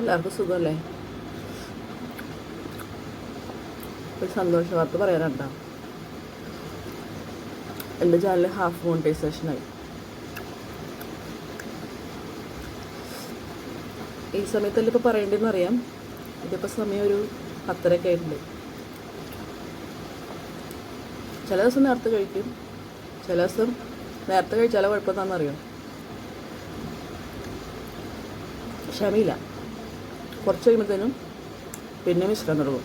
എല്ലാവർക്കും സുഖമല്ലേ? ഒരു സന്തോഷ വാർത്ത പറയാനുണ്ടോ എന്റെ ചാനൽ ഹാഫ് മോണിറ്റൈസേഷനായി ഈ സമയത്തല്ല ഇപ്പോൾ പറയേണ്ടതെന്ന് അറിയാം. ഇതിപ്പോൾ സമയം ഒരു പത്തരയൊക്കെ ആയിട്ടുണ്ട്. ചില ദിവസം നേരത്തെ കഴിക്കും. ചില ദിവസം നേരത്തെ കഴിച്ചാലോ കുഴപ്പമെന്താണെന്നറിയാം ക്ഷമയില്ല. കുറച്ച് കഴിയുമ്പോഴത്തേനും പിന്നെ മിശ്രം തുടങ്ങും.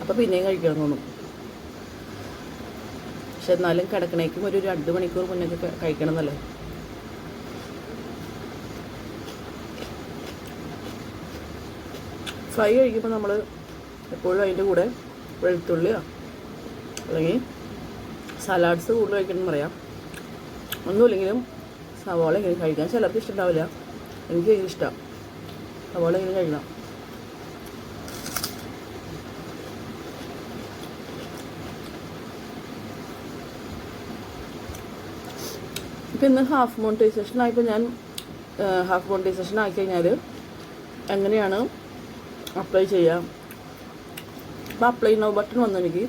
അപ്പോൾ പിന്നെയും കഴിക്കാൻ തോന്നും. പക്ഷെ എന്നാലും കിടക്കണേക്കും ഒരു രണ്ട് മണിക്കൂർ മുന്നേ ഒക്കെ കഴിക്കണം എന്നല്ലേ? ഫ്രൈ കഴിക്കുമ്പോൾ നമ്മൾ എപ്പോഴും അതിന്റെ കൂടെ വെളുത്തുള്ളിയോ അല്ലെങ്കിൽ സലാഡ്സ് കൂടുതൽ കഴിക്കണം എന്ന് പറയാം. ഒന്നുമില്ലെങ്കിലും സവാള ഇങ്ങനെ കഴിക്കാൻ ചിലർക്ക് ഇഷ്ടമുണ്ടാവില്ല. എനിക്ക് ഇഷ്ടമാണ് സവാള ഇങ്ങനെ കഴിക്കണം ഇപ്പം ഇന്ന് ഹാഫ് മോണിറ്റൈസേഷൻ ആയപ്പോൾ ഞാൻ ഹാഫ് മോണിറ്റൈസേഷൻ ആക്കി കഴിഞ്ഞാൽ എങ്ങനെയാണ് അപ്ലൈ ചെയ്യാം? അപ്പോൾ അപ്ലൈ നോ ബട്ടൺ വന്നു എനിക്ക്.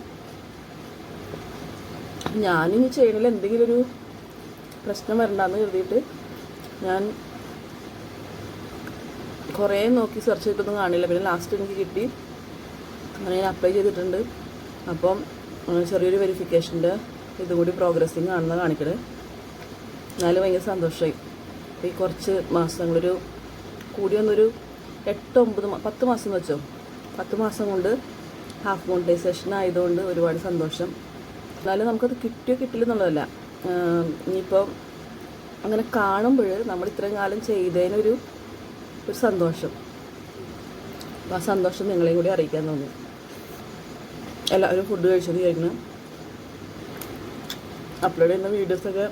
ഞാനിനി ചെയ്യണതിൽ എന്തെങ്കിലും ഒരു പ്രശ്നം വരണ്ടെന്ന് കരുതിയിട്ട് ഞാൻ കുറേ നോക്കി സെർച്ച് ചെയ്തിട്ടൊന്നും കാണില്ല. പിന്നെ ലാസ്റ്റ് എനിക്ക് കിട്ടി. അങ്ങനെ ഞാൻ അപ്ലൈ ചെയ്തിട്ടുണ്ട്. അപ്പം ചെറിയൊരു വെരിഫിക്കേഷന്റെ ഇതും കൂടി പ്രോഗ്രസ്സിങ് ആണെന്ന് കാണിക്കണേ. എന്നാലും ഭയങ്കര സന്തോഷമായി ഈ കുറച്ച് മാസങ്ങളൊരു കൂടി വന്നൊരു എട്ട് ഒമ്പത് പത്ത് മാസം എന്ന് വെച്ചോ? പത്ത് മാസം കൊണ്ട് ഹാഫ് മോണിറ്റൈസേഷൻ ആയതുകൊണ്ട് ഒരുപാട് സന്തോഷം. എന്നാലും നമുക്കത് കിട്ടിയോ കിട്ടില്ല എന്നുള്ളതല്ല. ആഹ് ഇനിയിപ്പം അങ്ങനെ കാണുമ്പോൾ നമ്മൾ ഇത്രയും കാലം ചെയ്തതിനൊരു ഒരു സന്തോഷം. അപ്പോൾ ആ സന്തോഷം നിങ്ങളെയും കൂടി അറിയിക്കാൻ തോന്നി. എല്ലാവരും ഫുഡ് കഴിച്ചത് കഴിക്കണം അപ്ലോഡ് ചെയ്യുന്ന വീഡിയോസൊക്കെ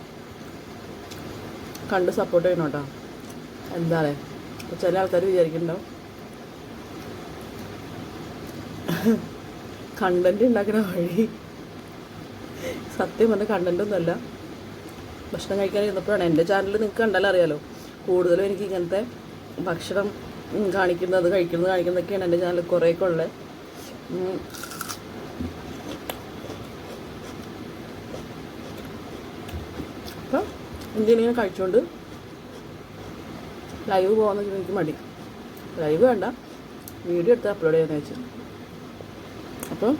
കണ്ട് സപ്പോർട്ട് ചെയ്യണം കേട്ടോ. എന്താണേ ചില ആൾക്കാർ വിചാരിക്കുന്നുണ്ടാവും. കണ്ടന്റ് ഉണ്ടാക്കുന്ന വഴി. സത്യം പറഞ്ഞ കണ്ടന്റ് ഒന്നുമല്ല ഭക്ഷണം കഴിക്കാൻ ഇരുന്നപ്പോഴാണ്. എന്റെ ചാനൽ നിങ്ങൾക്ക് കണ്ടാലും അറിയാലോ. കൂടുതലും എനിക്ക് ഇങ്ങനത്തെ ഭക്ഷണം കാണിക്കുന്നത് കഴിക്കുന്നത് കാണിക്കുന്നതൊക്കെയാണ് എന്റെ ചാനൽ കുറേയൊക്കെ ഉള്ളത്. അപ്പം എന്തിനെ കഴിച്ചുകൊണ്ട് ലൈവ് പോകുന്ന എനിക്ക് മടി. ലൈവ് വേണ്ട. വീഡിയോ എടുത്ത് അപ്ലോഡ് ചെയ്യാന്ന് വെച്ചു. അപ്പം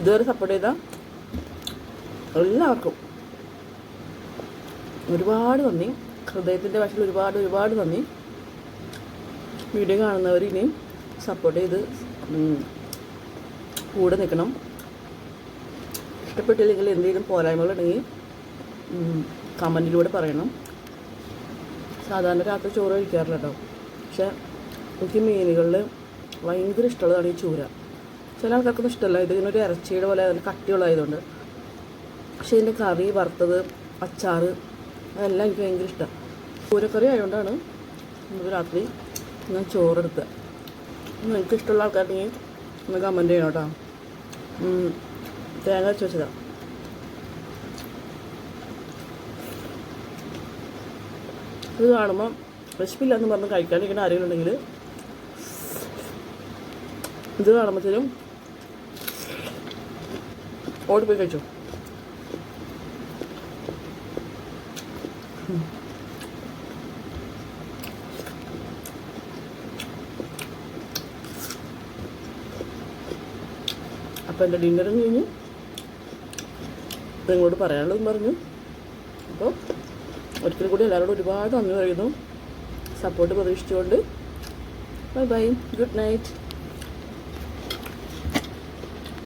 ഇതുവരെ സപ്പോർട്ട് ചെയ്ത എല്ലാവർക്കും ഒരുപാട് നന്ദി. ഹൃദയത്തിന്റെ ഭാഷയിൽ ഒരുപാട് ഒരുപാട് നന്ദി. വീഡിയോ കാണുന്നവർ ഇനിയും സപ്പോർട്ട് ചെയ്ത് കൂടെ നിൽക്കണം. ഇഷ്ടപ്പെട്ടില്ലെങ്കിൽ എന്തെങ്കിലും പോരായ്മകളുണ്ടെങ്കിൽ കമന്റിലൂടെ പറയണം. സാധാരണ രാത്രി ചോറ് കഴിക്കാറില്ല കേട്ടോ. പക്ഷെ എനിക്ക് മീനുകളിൽ ഭയങ്കര ഇഷ്ടമുള്ളതാണ് ഈ ചൂര. ചില ആൾക്കാർക്കൊന്നും ഇഷ്ടമല്ല. ഇത് ഇങ്ങനെ ഒരു ഇറച്ചിയുടെ പോലെ അതിന് കട്ടിയുള്ളതായതുകൊണ്ട്. പക്ഷേ ഇതിന്റെ കറി വറുത്തത് അച്ചാറ് അതെല്ലാം എനിക്ക് ഭയങ്കര ഇഷ്ടം. ചൂരക്കറി ആയതുകൊണ്ടാണ് നമുക്ക് രാത്രി ഞാൻ ചോറെടുക്കുക നിങ്ങൾക്ക് ഇഷ്ടമുള്ള ആൾക്കാരുണ്ടെങ്കിൽ ഒന്ന് കമന്റ് ചെയ്യണം കേട്ടോ. തേങ്ങ വെച്ച് വെച്ചതാണ് ഇത് കാണുമ്പോൾ വിശപ്പില്ല പറഞ്ഞ് കഴിക്കാണ്ടിരിക്കുന്ന ആരെങ്കിലും ഉണ്ടെങ്കിൽ ഇത് കാണുമ്പോഴത്തേനും ഓടിപ്പോയി കഴിച്ചു. അപ്പം എന്റെ ഡിന്നറും കഴിഞ്ഞു. നിങ്ങളോട് പറയാനുള്ളതും പറഞ്ഞു. അപ്പോൾ ഒരിക്കൽ കൂടി എല്ലാവരോടും ഒരുപാട് നന്ദി പറയുന്നു. സപ്പോർട്ട് പ്രതീക്ഷിച്ചുകൊണ്ട്. Bye bye good night